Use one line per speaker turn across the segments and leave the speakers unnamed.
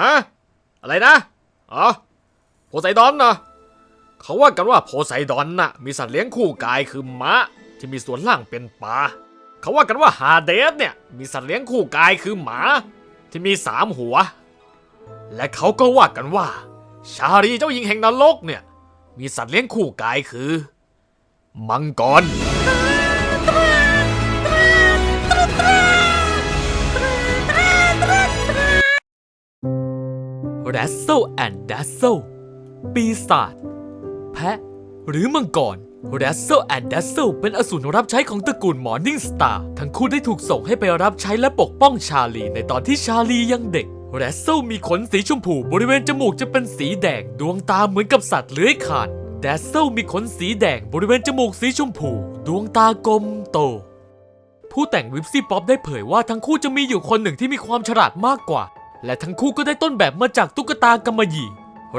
ฮะอะไรนะอ๋อโพไซดอนนะเขาว่ากันว่าโพไซดอนน่ะมีสัตว์เลี้ยงคู่กายคือม้าที่มีส่วนล่างเป็นปลาเขาว่ากันว่าฮาเดสเนี่ยมีสัตว์เลี้ยงคู่กายคือหมาที่มีสามหัว และเขาก็ว่ากันว่า ชาลีเจ้าหญิงแห่งนรกเนี่ยมีสัตว์เลี้ยงคู่กายคือ มังกร
r a s s e and Dazzle ปีศาจแพะ หรือมังกร r a s s e and Dazzle เป็นอสูรรับใช้ของตระกูล Morning Star ทั้งคู่ได้ถูกส่งให้ไปรับใช้และปกป้องชาลีในตอนที่ชาลียังเด็ก r a s s e มีขนสีชมพูบริเวณจมูกจะเป็นสีแดง ดวงตาเหมือนกับสัตว์เลื้อยคลาน Dazzle มีขนสีแดงบริเวณจมูกสีชมพู ดวงตากลมโตผู้แต่งวิปซี่ป๊อปได้เผยว่าทั้งคู่จะมีอยู่คนหนึ่งที่มีความฉลาดมากกว่า และทั้งคู่ก็ได้ต้นแบบมาจากตุ๊กตากำมะหยี่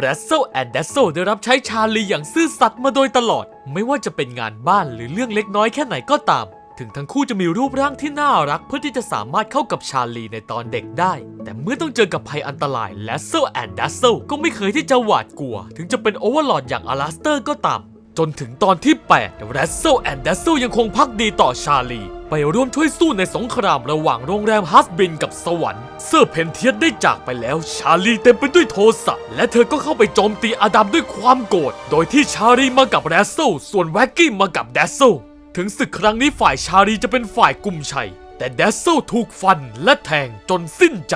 r a s s e l and Dazzle ได้รับใช้ชาลีอย่างซื่อสัตย์มาโดยตลอด ไม่ว่าจะเป็นงานบ้านหรือเรื่องเล็กน้อยแค่ไหนก็ตาม ถึงทั้งคู่จะมีรูปร่างที่น่ารักเพื่อที่จะสามารถเข้ากับชาลีในตอนเด็กได้ แต่เมื่อต้องเจอกับภัยอันตราย r a s s e l and Dazzle ก็ไม่เคยที่จะหวาดกลัว ถึงจะเป็นโอเวอร์ลอดอย่างอลาสเตอร์ก็ตาม จนถึงตอนที่8 r a s s e l and Dazzle ยังคงพักดีต่อชาลี ไปร่วมช่วยสู้ในสงครามระหว่างโรงแรมฮัสบินกับสวรรค์ เซอร์เพนเทียสได้จากไปแล้ว ชาลีเต็มไปด้วยโทสะ และเธอก็เข้าไปโจมตีอดัมด้วยความโกรธ โดยที่ชาลีมากับ r a s s e l ส่วนแว็กกี้มากับ Dazzle ถึงศึกครั้งนี้ฝ่ายชาลีจะเป็นฝ่ายกุมชัย แต่ Dazzle ถูกฟันและแทงจนสิ้นใจ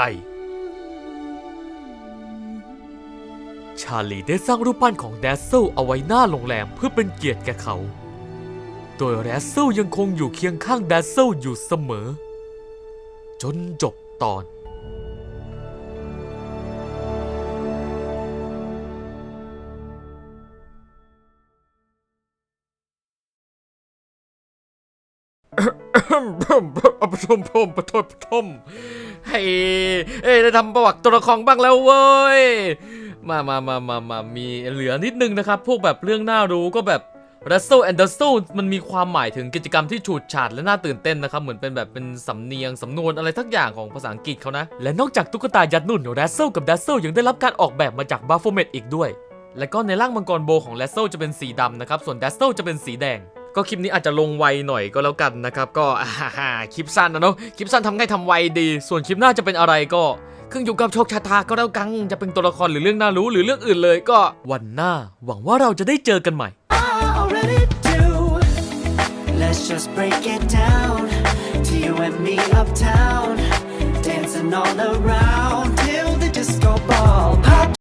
ชาลีได้สร้างรูปปั้นของแดซเซลเอาไว้หน้าโรงแรมเพื่อเป็นเกียรติแก่เขา โดยแดซเซลยังคงอยู่เคียงข้างแดซเซลอยู่เสมอ จนจบตอน
พมพมพมพมปฐมปฐมให้เอ้ยได้ทำประวัติตัวละครบ้างแล้วเว้ย มามามามามามีเหลือนิดนึงนะครับ พวกแบบเรื่องน่ารู้ก็แบบ Russell and Russell มันมีความหมายถึงกิจกรรมที่ฉูดฉาดและน่าตื่นเต้นนะครับ เหมือนเป็นแบบเป็นสำเนียง สำนวนอะไรทักอย่างของภาษาอังกฤษเขานะ และนอกจากตุ๊กตายัดนุ่น Russell กับ Dazzle ยังได้รับการออกแบบมาจาก Baphomet อีกด้วย และก็ในร่างมังกรโบของ Russell จะเป็นสีดำนะครับ ส่วน Dazzle จะเป็นสีแดง ก็คลิปนี้อาจจะลงไวหน่อยก็แล้วกันนะครับ ก็ฮ่าคลิปสั้นนะเนาะ คลิปสั้นทำง่ายทำไวดี ส่วนคลิปหน้าจะเป็นอะไรก็ขึ้นอยู่กับโชคชะตาก็แล้วกัน จะเป็นตัวละครหรือเรื่องน่ารู้หรือเรื่องอื่นเลย ก็
วันหน้า หวังว่าเราจะได้เจอกันใหม่
Let's just break it down. To you and me uptown, dancing all around. Till the disco ball.